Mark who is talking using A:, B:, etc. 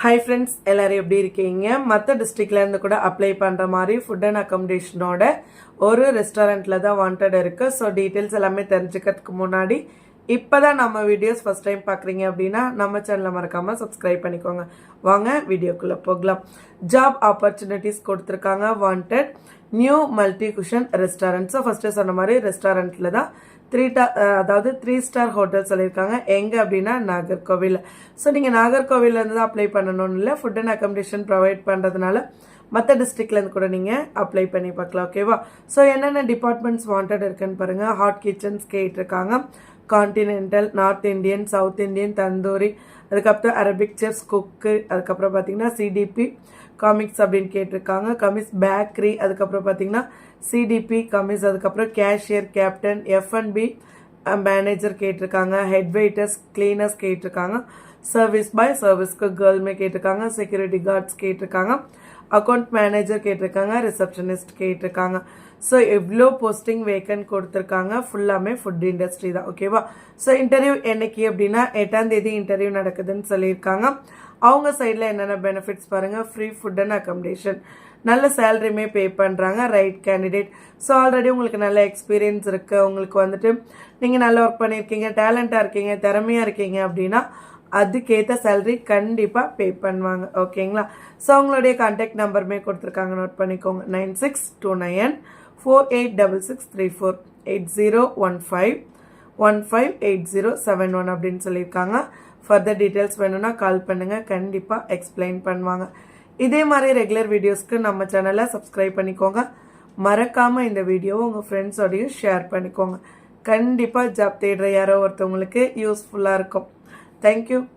A: Hi friends எல்லாரும் எப்படி இருக்கீங்க? மற்ற டிஸ்ட்ரிக்ட்லேருந்து கூட அப்ளை பண்ணுற மாதிரி ஃபுட் அண்ட் அக்கமடேஷனோட ஒரு ரெஸ்டாரண்ட்டில் தான் வாண்டட் இருக்குது ஸோ டீட்டெயில்ஸ் எல்லாமே தெரிஞ்சுக்கிறதுக்கு முன்னாடி இப்போதான் நம்ம வீடியோஸ் ஃபஸ்ட் டைம் பார்க்குறீங்க அப்படின்னா நம்ம சேனலை மறக்காமல் சப்ஸ்கிரைப் பண்ணிக்கோங்க. வாங்க வீடியோக்குள்ளே போகலாம். ஜாப் ஆப்பர்ச்சுனிட்டிஸ் கொடுத்துருக்காங்க wanted new multi cuisine restaurant so first சொன்ன மாதிரி ரெஸ்டாரண்ட்டில் தான் த்ரீ டா அதாவது த்ரீ ஸ்டார் ஹோட்டல் சொல்லியிருக்காங்க. எங்கே அப்படின்னா நாகர்கோவில் ஸோ நீங்கள் நாகர்கோவிலேருந்து தான் அப்ளை பண்ணணும்னு இல்லை ஃபுட் அண்ட் அக்காமடேஷன் ப்ரொவைட் பண்ணுறதுனால மற்ற டிஸ்ட்ரிக்ட்லேருந்து கூட நீங்கள் அப்ளை பண்ணி பார்க்கலாம் ஓகேவா ஸோ என்னென்ன டிபார்ட்மெண்ட்ஸ் வாண்டட் இருக்குன்னு பாருங்கள் ஹாட் கிச்சன்ஸ் கேட்டிருக்காங்க. Continental north Indian south Indian tandoori அதுக்கப்புறம் அரபிக் செஃப்ஸ் குக்கு அதுக்கப்புறம் பார்த்தீங்கன்னா சிடிபி காமிக்ஸ் அப்படின்னு கேட்டிருக்காங்க. கமிஸ் பேக்கரி அதுக்கப்புறம் பார்த்தீங்கன்னா சிடிபி கமிஸ் அதுக்கப்புறம் cashier captain F and B manager கேட்டிருக்காங்க. ஹெட் வெயிட்டர்ஸ் கிளீனர்ஸ் கேட்டிருக்காங்க. சர்வீஸ் பாய் சர்வீஸ்க்கு கேர்ள்மே கேட்டிருக்காங்க செக்யூரிட்டி கார்ட்ஸ் கேட்டிருக்காங்க அக்கௌண்ட் மேனேஜர் கேட்டிருக்காங்க ரிசப்ஷனிஸ்ட் கேட்டிருக்காங்க. ஸோ எவ்வளோ போஸ்டிங் வேக்கன்ட் கொடுத்துருக்காங்க ஃபுல்லாமே ஃபுட் இண்டஸ்ட்ரி தான் ஓகேவா ஸோ இன்டர்வியூ என்னைக்கு அப்படின்னா எட்டாம் தேதி இன்டர்வியூ நடக்குதுன்னு சொல்லியிருக்காங்க. அவங்க சைடில் என்னென்ன பெனிஃபிட்ஸ் பாருங்கள் ஃப்ரீ ஃபுட் அண்ட் அக்கமடேஷன் நல்ல சேலரியுமே பே பண்ணுறாங்க ரைட் கேண்டிடேட் ஸோ ஆல்ரெடி உங்களுக்கு நல்ல எக்ஸ்பீரியன்ஸ் இருக்குது உங்களுக்கு வந்துட்டு நீங்கள் நல்லா ஒர்க் பண்ணியிருக்கீங்க டேலண்ட்டாக இருக்கீங்க திறமையாக இருக்கீங்க அப்படின்னா அதுக்கேற்ற சேலரி கண்டிப்பாக பே பண்ணுவாங்க. ஓகேங்களா ஸோ அவங்களுடைய கான்டாக்ட் நம்பருமே கொடுத்துருக்காங்க. நோட் பண்ணிக்கோங்க. Nine six two nine four eight double six three four eight zero one five one five eight zero seven one அப்படின்னு சொல்லியிருக்காங்க. ஃபர்தர் டீட்டெயில்ஸ் வேணும்னா கால் பண்ணுங்கள் கண்டிப்பாக எக்ஸ்பிளைன் பண்ணுவாங்க. இதே மாதிரி ரெகுலர் வீடியோஸ்க்கு நம்ம சேனலை சப்ஸ்கிரைப் பண்ணிக்கோங்க. மறக்காமல் இந்த வீடியோவை உங்கள் ஃப்ரெண்ட்ஸோடையும் ஷேர் பண்ணிக்கோங்க. கண்டிப்பாக ஜாப் தேடுற யாரோ ஒருத்தவங்களுக்கு யூஸ்ஃபுல்லாக இருக்கும். Thank you.